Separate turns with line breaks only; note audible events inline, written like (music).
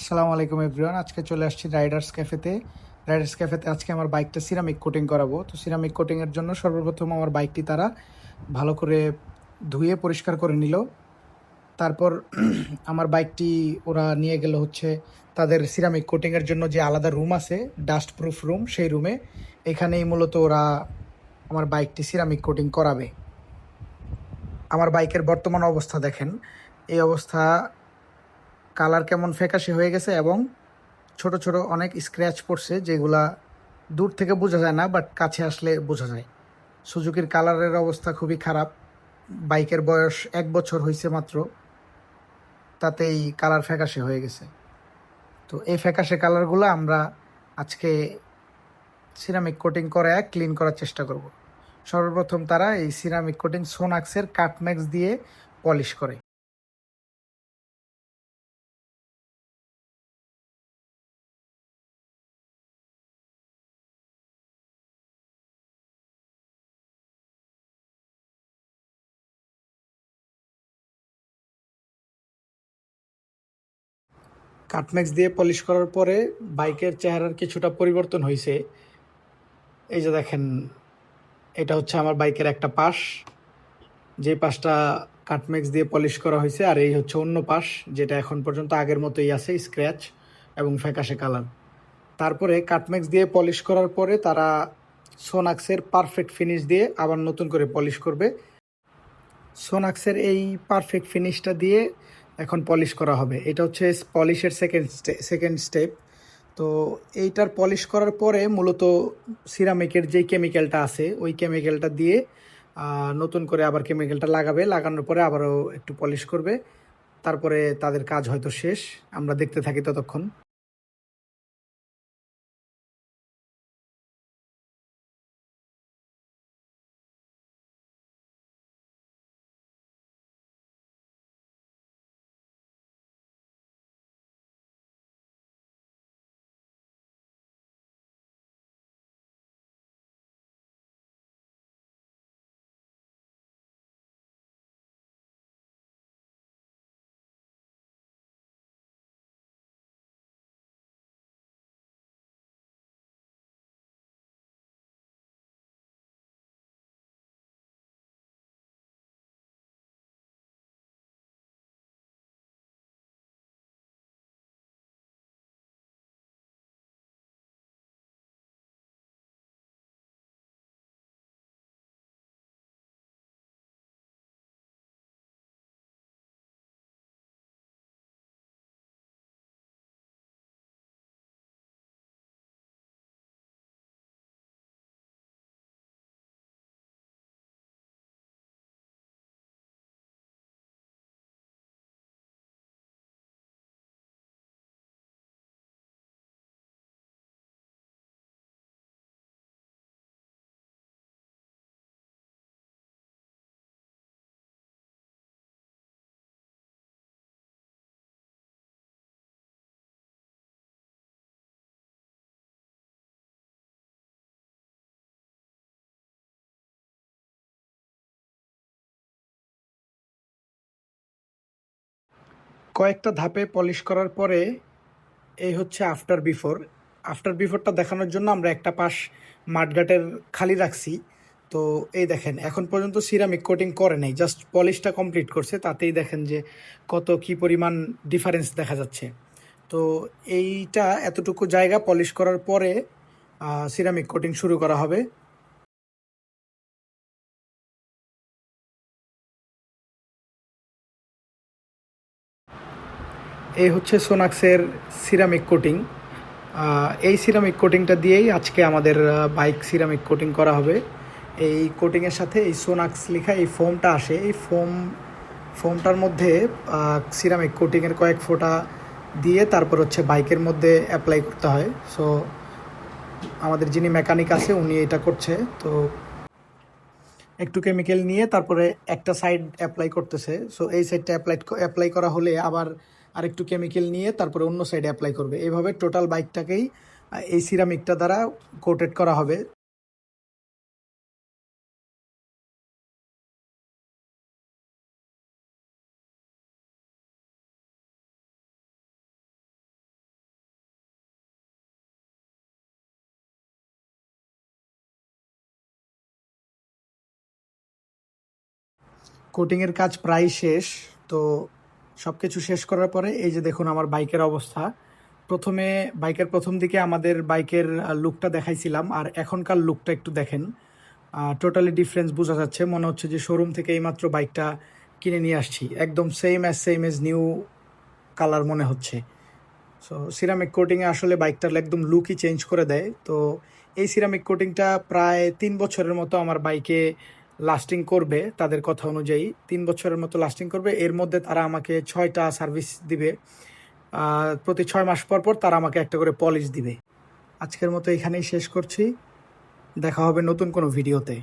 আসসালামু আলাইকুম এভরিওয়ান আজকে চলে আসছি রাইডার্স ক্যাফেতে। রাইডার্স ক্যাফেতে আজকে আমার বাইকটা সিরামিক কোটিং করাবো। তো সিরামিক কোটিংয়ের জন্য সর্বপ্রথম আমার বাইকটি তারা ভালো করে ধুয়ে পরিষ্কার করে নিল। তারপর (clears throat) আমার বাইকটি ওরা নিয়ে গেল হচ্ছে তাদের সিরামিক কোটিংয়ের জন্য যে আলাদা রুম আছে ডাস্ট প্রুফ রুম সেই রুমে এখানেই মূলত ওরা আমার বাইকটি সিরামিক কোটিং করাবে। আমার বাইকের বর্তমান অবস্থা দেখেন। এই অবস্থা কালার কেমন ফ্যাকাশে হয়ে গেছে এবং ছোট ছোট অনেক স্ক্র্যাচ পড়ছে যেগুলা দূর থেকে বোঝা যায় না বাট কাছে আসলে বোঝা যায়। সুজুকির কালারের অবস্থা খুবই খারাপ। বাইকের বয়স এক বছর হয়েছে মাত্র। তাতেই কালার ফ্যাকাশে হয়ে গেছে। তো এই ফ্যাকাশে কালারগুলো আমরা আজকে সিরামিক কোটিং করে ক্লিন করার চেষ্টা করব। সর্বপ্রথম তারা এই সিরামিক কোটিং সোনাক্সের কাটম্যাক্স দিয়ে পলিশ করে। কাটম্যাক্স দিয়ে পলিশ করার পরে বাইকের চেহারার কিছুটা পরিবর্তন হয়েছে এই যে দেখেন, এটা হচ্ছে আমার বাইকের একটা পাশ। যে পাশটা কাটম্যাক্স দিয়ে পলিশ করা হয়েছে আর এই হচ্ছে অন্য পাশ, যেটা এখন পর্যন্ত আগের মতোই আছে, স্ক্র্যাচ এবং ফ্যাকাশে কালার। তারপরে কাটম্যাক্স দিয়ে পলিশ করার পরে তারা সোনাক্সের পারফেক্ট ফিনিশ দিয়ে আবার নতুন করে পলিশ করবে। সোনাক্সের এই পারফেক্ট ফিনিশটা দিয়ে এখন পলিশ করা হবে। এটা হচ্ছে পলিশের সেকেন্ড সেকেন্ড স্টেপ তো এইটার পলিশ করার পরে মূলত সিরামিকের যেই কেমিক্যালটা আছে, ওই কেমিক্যালটা দিয়ে নতুন করে আবার কেমিক্যালটা লাগাবে। লাগানোর পরে আবারও একটু পলিশ করবে। তারপরে তাদের কাজ হয়তো শেষ। আমরা দেখতে থাকি ততক্ষণ। কয়েকটা ধাপে পলিশ করার পরে এই হচ্ছে আফটার বিফোর আফটার বিফোরটা দেখানোর জন্য আমরা একটা পাশ মাঠঘাটের খালি রাখছি। তো এই দেখেন, এখন পর্যন্ত সিরামিক কোটিং করে নাই জাস্ট পলিশটা কমপ্লিট করছে, তাতেই দেখেন যে কত কি পরিমাণ ডিফারেন্স দেখা যাচ্ছে। তো এইটা এতটুকু জায়গা পলিশ করার পরে সিরামিক কোটিং শুরু করা হবে। এই হচ্ছে সোনাক্সের সিরামিক কোটিং এই সিরামিক কোটিংটা দিয়েই আজকে আমাদের বাইক সিরামিক কোটিং করা হবে। এই কোটিংয়ের সাথে এই সোনাক্স লেখা এই ফোমটা আসে। এই ফোম ফোমটার মধ্যে সিরামিক কোটিংয়ের কয়েক ফোঁটা দিয়ে তারপর হচ্ছে বাইকের মধ্যে অ্যাপ্লাই করতে হয়। সো আমাদের যিনি মেকানিক আছে, উনি এটা করছে। তো একটু কেমিক্যাল নিয়ে তারপরে একটা সাইড অ্যাপ্লাই করতেছে। সো এই সাইডটা অ্যাপ্লাই অ্যাপ্লাই করা হলে আবার আর একটু কেমিক্যাল নিয়ে তারপরে অন্য সাইডে অ্যাপ্লাই করবে। এভাবে টোটাল বাইকটাকেই এই সিরামিকটা দ্বারা কোটেড করা হবে। কোটিংয়ের কাজ প্রায় শেষ, তো সব কিছু শেষ করার পরে, এই যে দেখুন আমার বাইকের অবস্থা। প্রথমে বাইকের প্রথম দিকে আমাদের বাইকের লুকটা দেখাইছিলাম, আর এখনকার লুকটা একটু দেখেন। টোটালি ডিফারেন্স বোঝা যাচ্ছে। মনে হচ্ছে যে শোরুম থেকে এইমাত্র বাইকটা কিনে নিয়ে আসছি। একদম same as same age new colour মনে হচ্ছে। সো সিরামিক কোটিংয়ে আসলে বাইকটার একদম লুকই চেঞ্জ করে দেয়। তো এই সিরামিক কোটিংটা প্রায় তিন বছরের মতো আমার বাইকে লাস্টিং করবে তাদের কথা অনুযায়ী, তিন বছরের মতো লাস্টিং করবে। এর মধ্যে তারা আমাকে ছয়টা সার্ভিস দিবে। প্রতি ছয় মাস পর পর তারা আমাকে একটা করে পলিশ দিবে। আজকের মতো এখানেই শেষ করছি। দেখা হবে নতুন কোনো ভিডিওতে